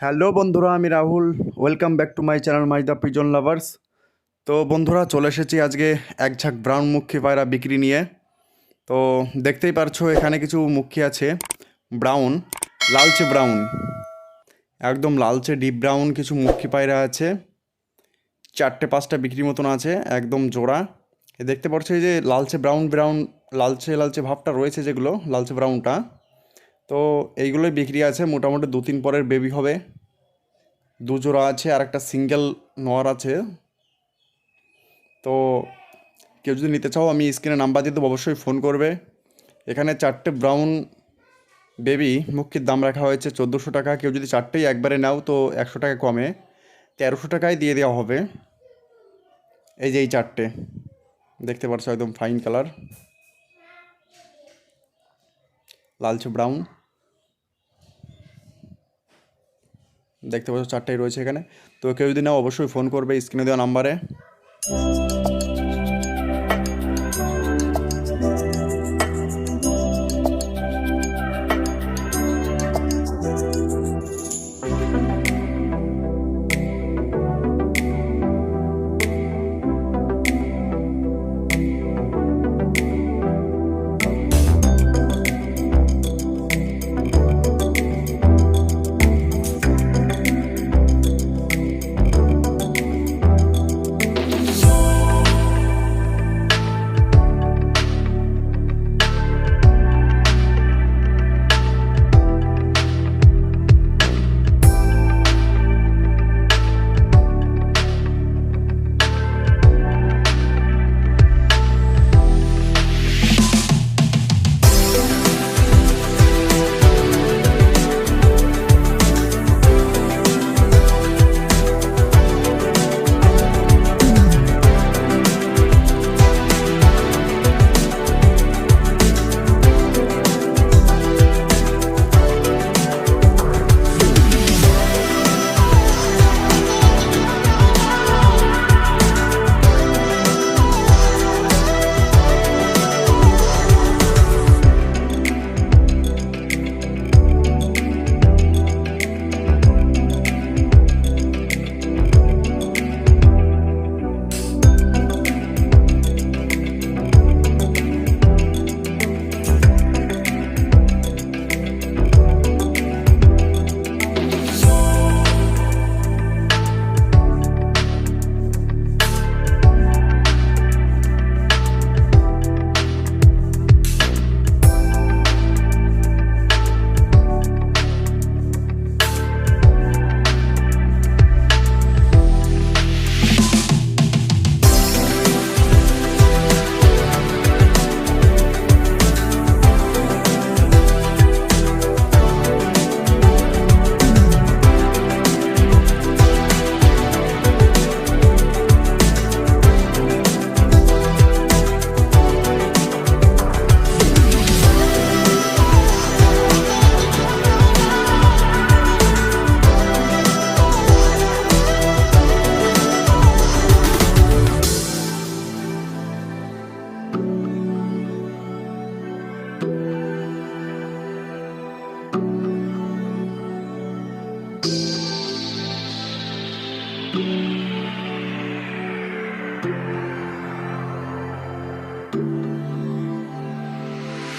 Hello বন্ধুরা, আমি Rahul. Welcome back to my channel my the pigeon lovers তো বন্ধুরা, চলে এসেছি আজকে এক ঝাঁক ব্রাউন মুখী পায়রা বিক্রি নিয়ে। তো দেখতেই পারছ, এখানে কিছু মুখী আছে, ব্রাউন, লালচে ব্রাউন। একদম লালচে ডিপ ব্রাউন কিছু মুখী পায়রা আছে। চারটে, পাঁচটা বিক্রির মতন আছে, একদম জোড়া। দেখতে পাচ্ছ এই যে লালচে ব্রাউন ব্রাউন লালচে লালচে ভাবটা রয়েছে যেগুলো, লালচে ব্রাউনটা তো এইগুলোই বিক্রি আছে, মোটামুটি দু তিন পরের বেবি হবে। দু জোড়া আছে আর একটা সিঙ্গেল নর আছে। তো কেউ যদি নিতে চাও, আমি স্ক্রিনে নাম্বার দিয়ে দেবো, অবশ্যই ফোন করবে। এখানে চারটে ব্রাউন বেবি মুক্তির দাম রাখা হয়েছে চোদ্দোশো টাকা। কেউ যদি চারটেই একবারে নাও, তো একশো টাকা কমে। তেরোশো টাকায় দিয়ে দেওয়া হবে। এই যে এই চারটে, দেখতে পাচ্ছ একদম ফাইন কালার লালচে ব্রাউন দেখতে পাচ্ছ চারটাই রয়েছে এখানে। তো কেউ যদি নাও অবশ্যই ফোন করবে স্ক্রিনে দেওয়া নাম্বারে